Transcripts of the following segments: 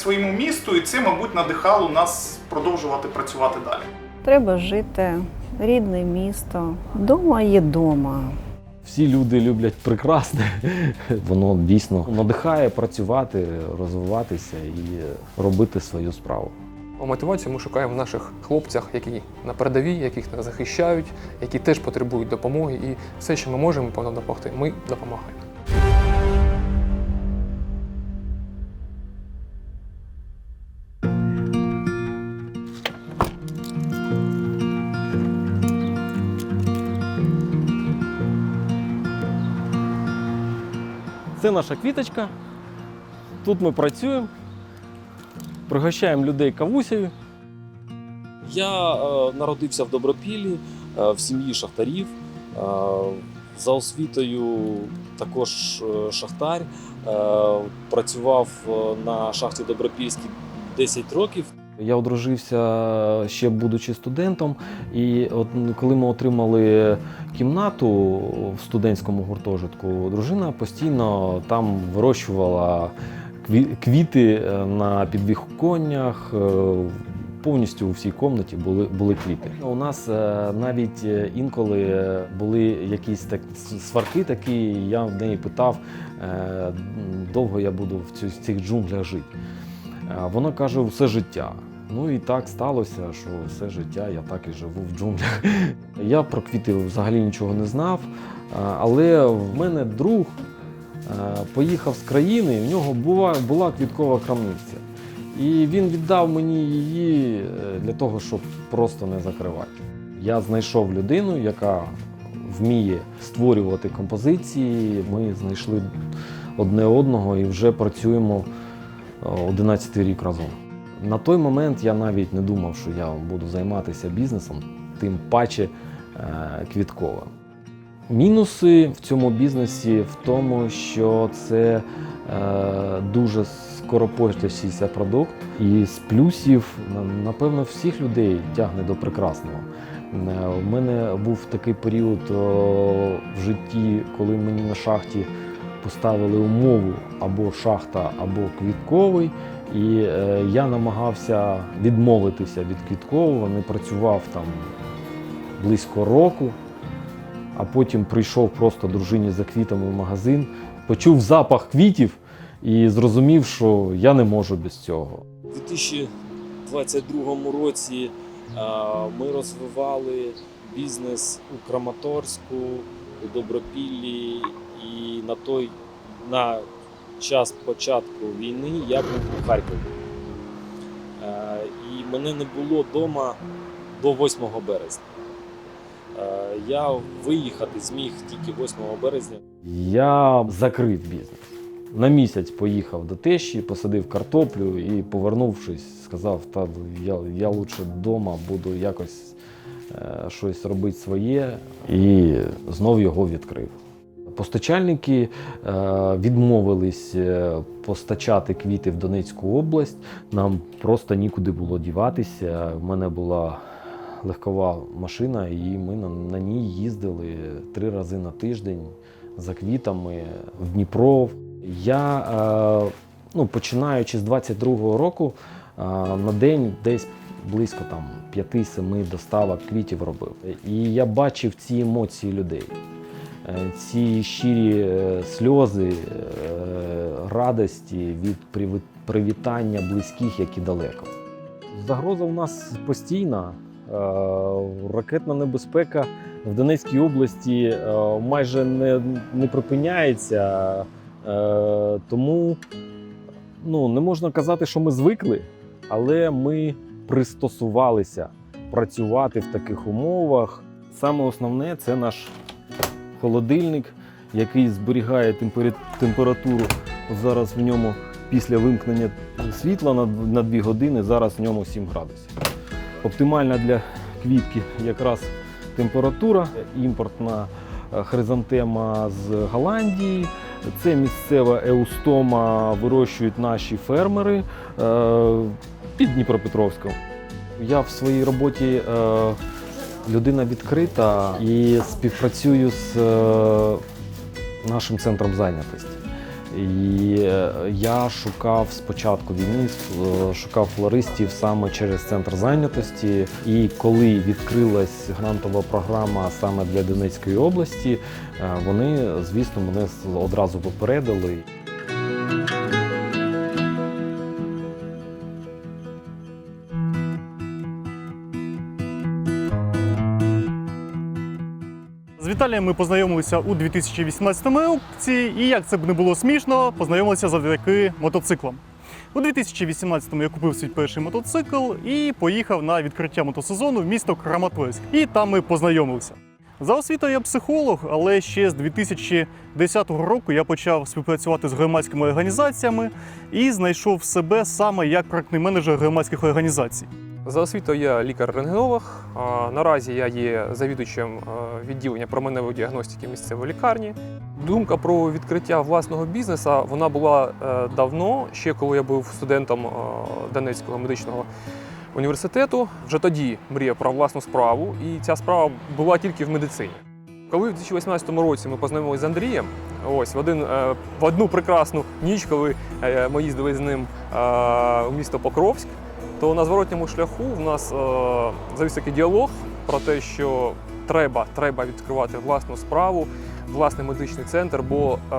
своєму місту, і це, мабуть, надихало нас продовжувати працювати далі. Треба жити, рідне місто. Дома є дома. Всі люди люблять прекрасне. Воно дійсно надихає працювати, розвиватися і робити свою справу. Мотивацію ми шукаємо в наших хлопцях, які на передовій, яких нас захищають, які теж потребують допомоги. І все, що ми можемо повинно допомогти, ми допомагаємо. Це наша квіточка. Тут ми працюємо, пригощаємо людей кавусею. Я е, народився в Добропіллі е, в сім'ї шахтарів. Е, за освітою також е, шахтар. Е, працював е, на шахті Добропільській 10 років. Я одружився ще будучи студентом, і от коли ми отримали кімнату в студентському гуртожитку, дружина постійно там вирощувала квіти е, на підвіконнях. е, Повністю у всій кімнаті були, були квіти. У нас е, навіть інколи були якісь так сварки такі. Я в неї питав, довго я буду в цих джунглях жити. Вона каже, все життя. Ну і так сталося, що все життя я так і живу в джунглях. Я про квіти взагалі нічого не знав, але в мене друг е, поїхав з країни, і в нього була, була квіткова крамниця. І він віддав мені її е, для того, щоб просто не закривати. Я знайшов людину, яка вміє створювати композиції. Ми знайшли одне одного і вже працюємо 11 рік разом. На той момент я навіть не думав, що я буду займатися бізнесом, тим паче е, квітковим. Мінуси в цьому бізнесі в тому, що це е, дуже скоропортящийся продукт, і з плюсів, напевно, всіх людей тягне до прекрасного. Е, У мене був такий період в житті, коли мені на шахті поставили умову або шахта, або квітковий. І е, я намагався відмовитися від квіткового, не працював там близько року, а потім прийшов просто дружині за квітами в магазин, почув запах квітів і зрозумів, що я не можу без цього. У 2022 році е, ми розвивали бізнес у Краматорську, у Добропіллі, і на той на час початку війни я був у Харкові. Е, І мене не було вдома до 8 березня. Е, Я виїхати зміг тільки 8 березня. Я закрив бізнес. На місяць поїхав до тещі, посадив картоплю і, повернувшись, сказав, та я, я лучше вдома буду якось е, щось робити своє, і знов його відкрив. Постачальники е, відмовились е, постачати квіти в Донецьку область. Нам просто нікуди було діватися. У мене була легкова машина, і ми на, ній їздили три рази на тиждень за квітами в Дніпро. Я, е, ну, починаючи з 22-го року, на день десь близько там 5-7 доставок квітів робив. І я бачив ці емоції людей. Е, Ці щирі е, сльози е, радості від привітання близьких, які далеко. Загроза у нас постійна. Ракетна небезпека в Донецькій області майже не, не припиняється. Тому ну, не можна казати, що ми звикли, але ми пристосувалися працювати в таких умовах. Саме основне це наш холодильник, який зберігає температуру. Зараз в ньому після вимкнення світла на, на 2 години, зараз в ньому 7 градусів. Оптимальна для квітки якраз температура, імпортна е, хризантема з Голландії. Це місцева еустома вирощують наші фермери е, під Дніпропетровськом. Я в своїй роботі е, людина відкрита і співпрацюю з е, нашим центром зайнятості. І е, я шукав спочатку війни, е, шукав флористів саме через центр зайнятості. І коли відкрилась грантова програма саме для Донецької області, вони, звісно, мене одразу попередили. Віталієм ми познайомилися у 2018 році, і як це б не було смішно, познайомилися завдяки мотоциклам. У 2018-му я купив свій перший мотоцикл і поїхав на відкриття мотосезону в місто Краматорськ. І там ми познайомилися. За освітою я психолог, але ще з 2010 року я почав співпрацювати з громадськими організаціями і знайшов себе саме як проектний менеджер громадських організацій. За освітою я лікар-рентгенолог. Наразі я є завідувачем відділення променевої діагностики місцевої лікарні. Думка про відкриття власного бізнесу вона була е, давно, ще коли я був студентом Донецького медичного університету. Вже тоді мріяв про власну справу, і ця справа була тільки в медицині. Коли в 2018 році ми познайомилися з Андрієм, ось в один е, в одну прекрасну ніч, коли е, ми їздили з ним у місто Покровськ, то на зворотньому шляху в нас е, завіс такий діалог про те, що треба, треба відкривати власну справу, власний медичний центр, бо е,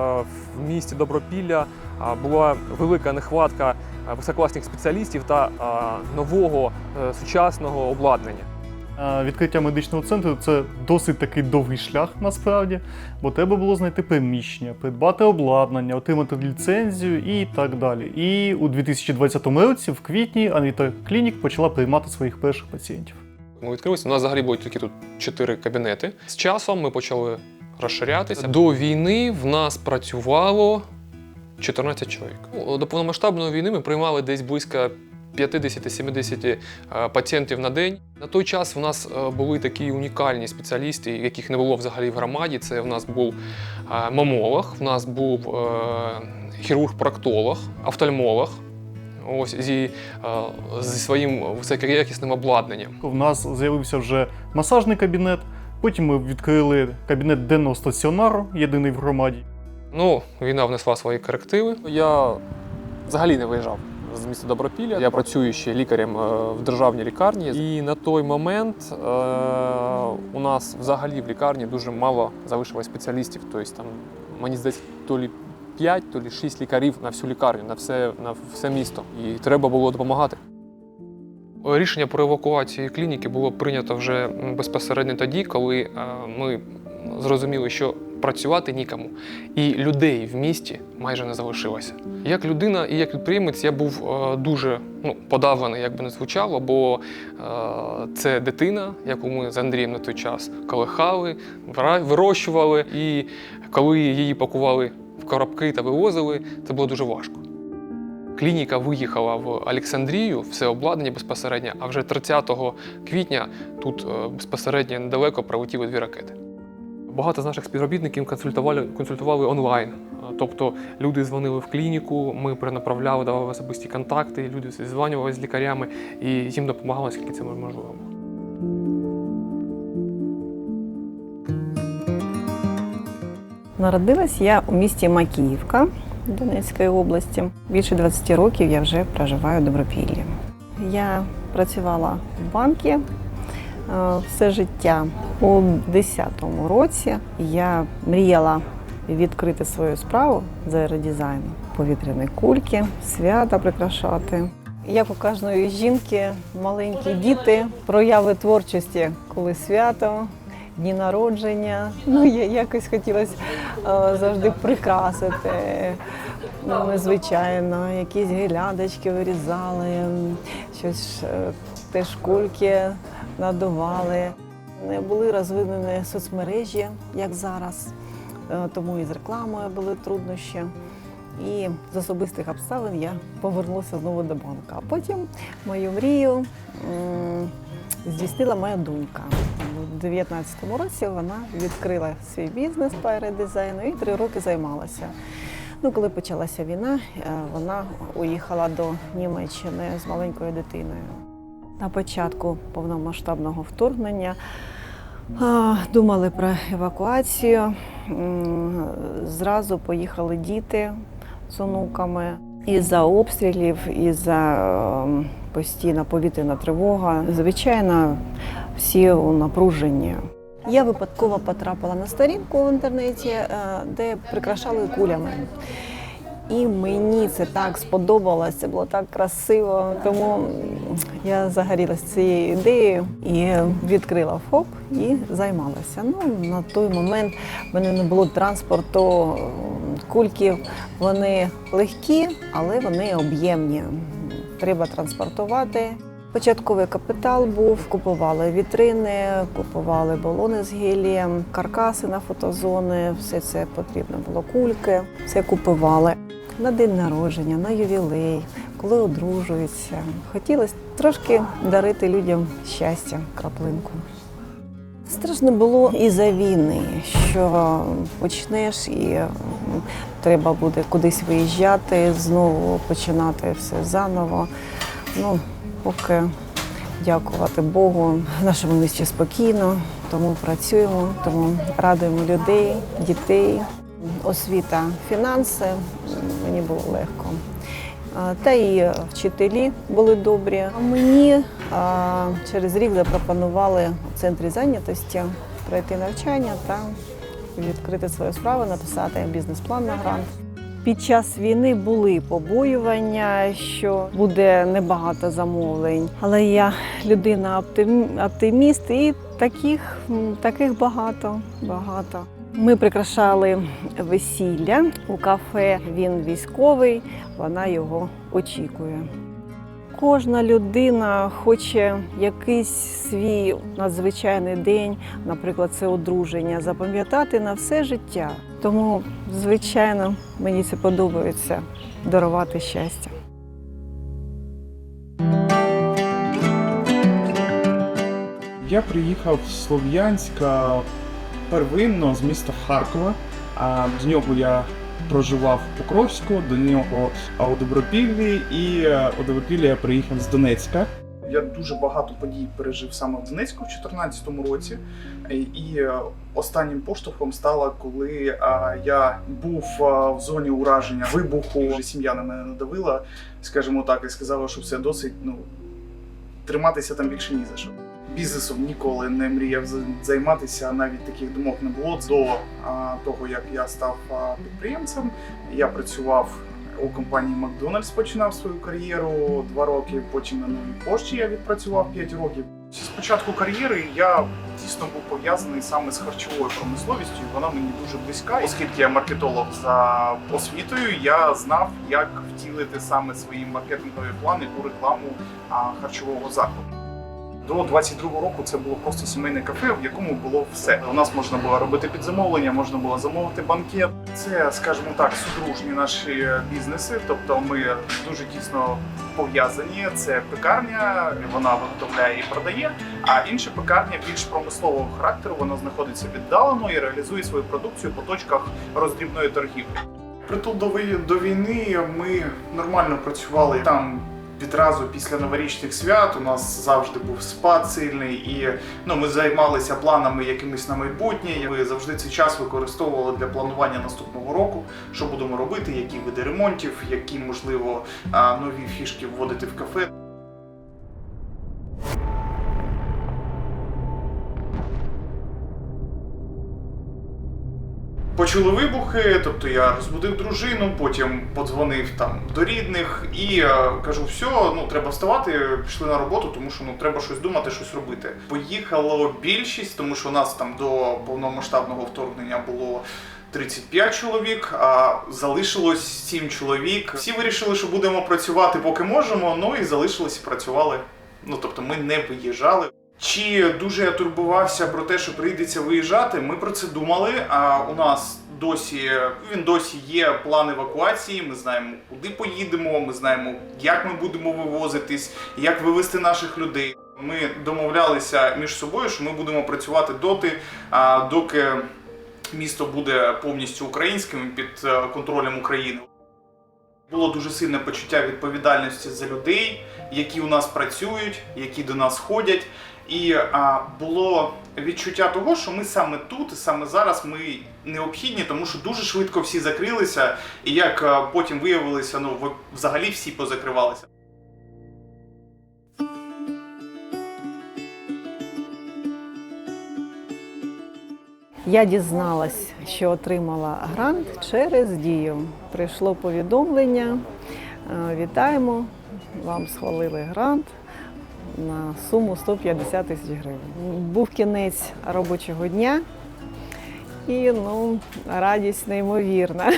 в місті Добропілля е, була велика нехватка високласних висококласних спеціалістів та е, нового е, сучасного обладнання. Відкриття медичного центру це досить такий довгий шлях насправді, бо треба було знайти приміщення, придбати обладнання, отримати ліцензію і так далі. І у 2020 році, в квітні, Анвіта Клінік почала приймати своїх перших пацієнтів. Ми відкрилися. У нас взагалі були тільки тут чотири кабінети. З часом ми почали розширятися. До війни в нас працювало 14 чоловік. Ну, До повномасштабної війни ми приймали десь близько 50-70 е, пацієнтів на день. На той час в нас е, були такі унікальні спеціалісти, яких не було взагалі в громаді. Це в нас був е, мамолог, в нас був хірург-проктолог, офтальмолог. Ось зі, зі своїм високоякісним обладнанням. У нас з'явився вже масажний кабінет. Потім ми відкрили кабінет денного стаціонару, єдиний в громаді. Ну, війна внесла свої корективи. Я взагалі не виїжджав з міста Добропілля. Я працюю ще лікарем е, в державній лікарні. І на той момент е, у нас взагалі в лікарні дуже мало залишилось спеціалістів. Тобто там, мені здається, то лі 5, то лі 6 лікарів на всю лікарню, на все, на все місто. І треба було допомагати. Рішення про евакуацію клініки було прийнято вже безпосередньо тоді, коли е, ми зрозуміли, що працювати нікому, і людей в місті майже не залишилося. Як людина і як підприємець я був е, дуже ну, подавлений, як би не звучало, бо е, це дитина, яку ми з Андрієм на той час колихали, вирощували, і коли її пакували в коробки та вивозили, це було дуже важко. Клініка виїхала в Олександрію, все обладнання безпосередньо, а вже 30 квітня тут е, безпосередньо недалеко прилетіли дві ракети. Багато з наших співробітників консультували, консультували онлайн. Тобто люди дзвонили в клініку, ми перенаправляли, давали особисті контакти, люди зізванювалися з лікарями і їм допомагали, скільки це можливо. Народилась я у місті Макіївка Донецької області. Більше 20 років я вже проживаю в Добропіллі. Я працювала в банку е, все життя. У 10-му році я мріяла відкрити свою справу з аеродизайну, повітряні кульки, свята прикрашати. Як у кожної жінки, маленькі діти, прояви творчості, коли свято, дні народження. Ну, я якось хотілося е, завжди прикрасити. Ну, незвичайно, якісь гілядочки вирізали, щось е, теж кульки надували. Не були розвинені соцмережі, як зараз, е, тому і з рекламою були труднощі. І з особистих обставин я повернулася знову до банку. А потім мою мрію здійснила моя донька. У 19-му році вона відкрила свій бізнес по аеродизайну і три роки займалася. Ну, коли почалася війна, е, вона уїхала до Німеччини з маленькою дитиною. На початку повномасштабного вторгнення думали про евакуацію. Зразу поїхали діти з онуками. Із-за обстрілів, із-за ем, постійна повітряна тривога. Звичайно, всі у напруженні. Я випадково потрапила на сторінку в інтернеті, е, де прикрашали кулями. І мені це так сподобалося, було так красиво. Тому я загорілася цією ідеєю і відкрила ФОП і займалася. Ну на той момент в мене не було транспорту. Кульки вони легкі, але вони об'ємні. Треба транспортувати. Початковий капітал був, купували вітрини, купували балони з гелієм, каркаси на фотозони, все це потрібно було кульки, все купували на день народження, на ювілей, коли одружуються. Хотілося трошки дарити людям щастя, краплинку. Страшно було і за війни, що почнеш і треба буде кудись виїжджати, знову починати все заново. Ну, поки дякувати Богу, в нашому місті спокійно, тому працюємо, тому радуємо людей, дітей. Освіта, фінанси мені було легко. Та і вчителі були добрі. Мені через рік запропонували у центрі зайнятості пройти навчання та відкрити свою справу, написати бізнес-план на грант. Під час війни були побоювання, що буде небагато замовлень, але я людина оптиміст, і таких, таких багато, багато. Ми прикрашали весілля у кафе. Він військовий, вона його очікує. Кожна людина хоче якийсь свій надзвичайний день, наприклад, це одруження, запам'ятати на все життя. Тому, звичайно, мені це подобається дарувати щастя. Я приїхав з Слов'янська первинно з міста Харкова. А до нього я проживав в Покровську, до нього у Добропіллі, і е, у Добропіллі я приїхав з Донецька. Я дуже багато подій пережив саме в Донецьку в 2014 році. Е, І е, останнім поштовхом стало, коли я був в зоні ураження вибуху. Сім'я на мене надавила, скажімо так, і сказала, що все досить. Ну триматися там більше ні за що. Бізнесом ніколи не мріяв за- займатися, навіть таких думок не було. До того, як я став підприємцем, я працював у компанії Макдональдс, починав свою кар'єру два роки. Потім на новій пошті я відпрацював 5 років. З початку кар'єри я дійсно був пов'язаний саме з харчовою промисловістю. Вона мені дуже близька. Оскільки я маркетолог за освітою, я знав, як втілити саме свої маркетингові плани у рекламу харчового закладу. До 22-го року це було просто сімейне кафе, в якому було все. У нас можна було робити підзамовлення, можна було замовити банкет. Це, скажімо так, судружні наші бізнеси. Тобто ми дуже тісно пов'язані. Це пекарня, вона виготовляє і продає. А інша пекарня більш промислового характеру. Вона знаходиться віддалено і реалізує свою продукцію по точках роздрібної торгівлі. Притул до вій- до війни ми нормально працювали там. Відразу після новорічних свят у нас завжди був спад сильний, і ну ми займалися планами якимись на майбутнє. Ми завжди цей час використовували для планування наступного року, що будемо робити, які види ремонтів, які можливо нові фішки вводити в кафе. Почули вибухи, тобто я розбудив дружину, потім подзвонив там до рідних і е, кажу, все, ну треба вставати, пішли на роботу, тому що ну треба щось думати, щось робити. Поїхало більшість, тому що у нас там до повномасштабного вторгнення було 35 чоловік, а залишилось 7 чоловік. Всі вирішили, що будемо працювати, поки можемо. Ну і залишились і працювали. Ну тобто ми не виїжджали. Чи дуже я турбувався про те, що прийдеться виїжджати? Ми про це думали. А у нас досі він досі є план евакуації. Ми знаємо, куди поїдемо. Ми знаємо, як ми будемо вивозитись, як вивезти наших людей. Ми домовлялися між собою, що ми будемо працювати доти, доки місто буде повністю українським під е, контролем України. Було дуже сильне почуття відповідальності за людей, які у нас працюють, які до нас ходять. І а, було відчуття того, що ми саме тут саме зараз ми необхідні, тому що дуже швидко всі закрилися, і як потім виявилося, ну взагалі всі позакривалися. Я дізналась, що отримала грант через дію. Прийшло повідомлення. е, Вітаємо! Вам схвалили грант на суму 150 тисяч гривень. Був кінець робочого дня, і ну, радість неймовірна.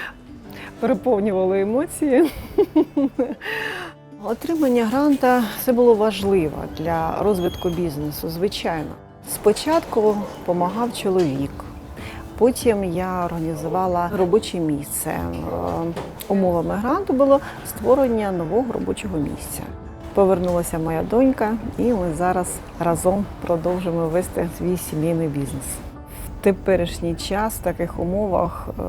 Переповнювали емоції. Отримання гранта це було важливо для розвитку бізнесу, звичайно. Спочатку допомагав чоловік, потім я організувала робоче місце. Е, Умовами гранту було створення нового робочого місця. Повернулася моя донька, і ми зараз разом продовжуємо вести свій сімейний бізнес. В теперішній час в таких умовах ем,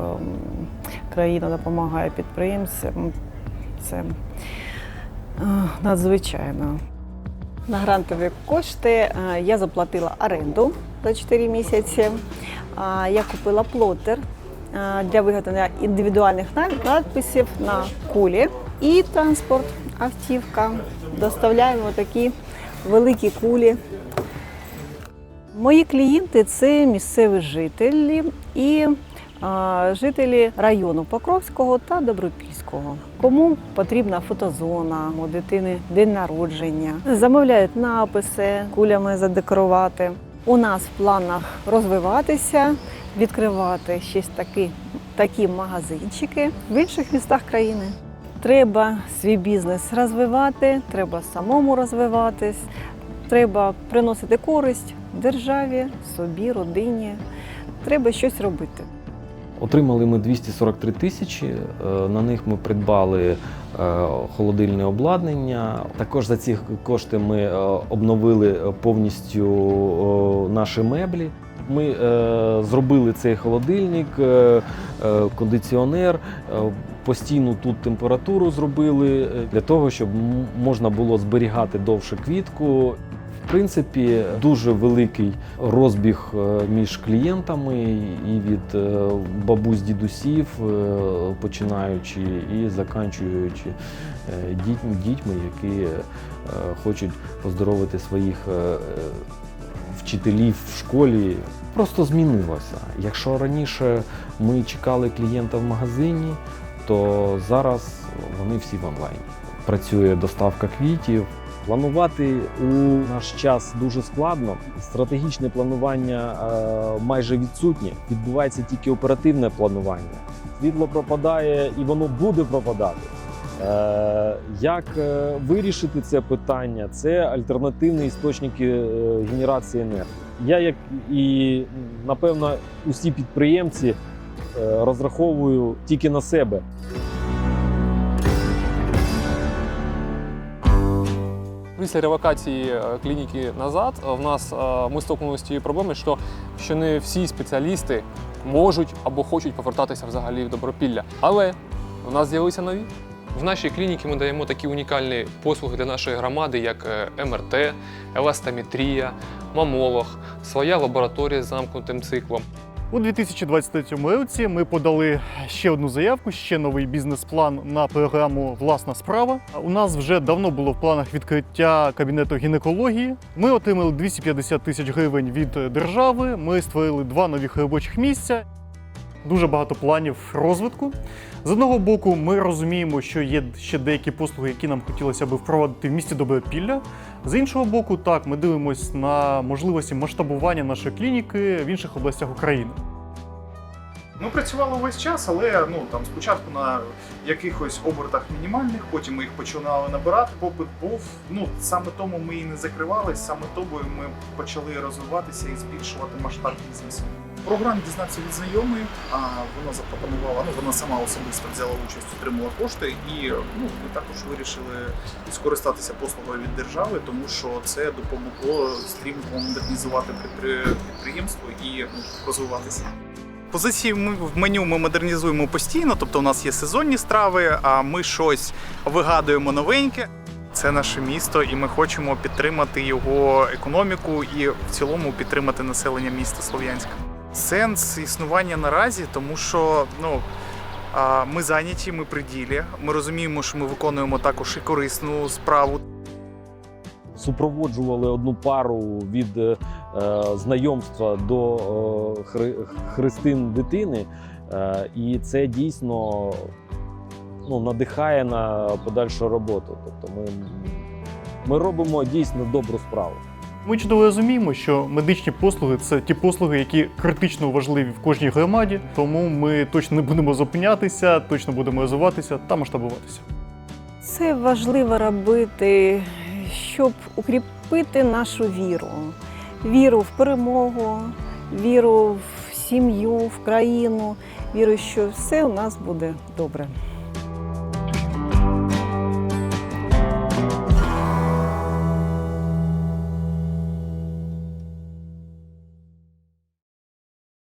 країна допомагає підприємцям. Це е, надзвичайно. На грантові кошти е, я заплатила оренду за 4 місяці. Я купила плотер е, для виготовлення індивідуальних надписів на кулі і транспорт, автівка. Доставляємо такі великі кулі. Мої клієнти це місцеві жителі і жителі району Покровського та Добропільського. Кому потрібна фотозона, у дитини день народження, замовляють написи, кулями задекорувати. У нас в планах розвиватися, відкривати щось такі, такі магазинчики в інших містах країни. Треба свій бізнес розвивати, треба самому розвиватись, треба приносити користь державі, собі, родині. Треба щось робити. Отримали ми 243 тисячі. е, На них ми придбали е, холодильне обладнання. Також за ці кошти ми е, обновили повністю наші меблі. Ми зробили цей холодильник, кондиціонер, постійну тут температуру зробили е, для того, щоб можна було зберігати довше квітку. В принципі, дуже великий розбіг е, між клієнтами і від е, бабусь дідусів, починаючи і заканчуючи дітьми, які хочуть поздоровити своїх вчителів в школі. Просто змінилося. Якщо раніше ми чекали клієнта в магазині, то зараз вони всі в онлайні. Працює доставка квітів, Планувати у наш час дуже складно. Стратегічне планування е, майже відсутнє. Відбувається тільки оперативне планування. Світло пропадає і воно буде пропадати. Е, як е, вирішити це питання? Це альтернативні істочники генерації енергії. Я, як і напевно, усі підприємці, розраховую тільки на себе. Після ревокації е, клініки назад е, в нас е, ми стикнулися з тією проблемою, що, що не всі спеціалісти можуть або хочуть повертатися взагалі в добропілля. Але у нас з'явилися нові. В нашій клініці ми даємо такі унікальні послуги для нашої громади, як е, МРТ, еластометрія, мамолог, своя лабораторія з замкнутим циклом. У 2023 році ми подали ще одну заявку, ще новий бізнес-план на програму Власна справа. У нас вже давно було в планах відкриття кабінету гінекології. Ми отримали 250 тисяч гривень від держави. Ми створили два нових робочих місця. Дуже багато планів розвитку. З одного боку, ми розуміємо, що є ще деякі послуги, які нам хотілося б впровадити в місті Добропілля. З іншого боку, так, ми дивимося на можливості масштабування нашої клініки в інших областях України. Ми працювали увесь час, але ну там спочатку на якихось обертах мінімальних, потім ми їх починали набирати. Попит був. Ну саме тому ми і не закривались, саме тому ми почали розвиватися і збільшувати масштаб бізнесу. Програм дізнався від знайомої, а вона запропонувала. Ну вона сама особисто взяла участь, отримала кошти, і ну ми також вирішили скористатися послугою від держави, тому що це допомогло стрімко модернізувати підприємство і ну, розвиватися. Позиції в меню ми модернізуємо постійно, тобто у нас є сезонні страви, а ми щось вигадуємо новеньке. Це наше місто, і ми хочемо підтримати його економіку і в цілому підтримати населення міста Слов'янська. Сенс існування наразі, тому що ну, ми зайняті, ми при ділі. Ми розуміємо, що ми виконуємо також і корисну справу. Супроводжували одну пару від е, знайомства до е, хри, хрестин дитини, е, і це дійсно ну, надихає на подальшу роботу. Тобто ми, ми робимо дійсно добру справу. Ми чудово розуміємо, що медичні послуги це ті послуги, які критично важливі в кожній громаді, тому ми точно не будемо зупинятися, точно будемо розвиватися та масштабуватися. Це важливо робити, щоб укріпити нашу віру. Віру в перемогу, віру в сім'ю, в країну, віру, що все у нас буде добре.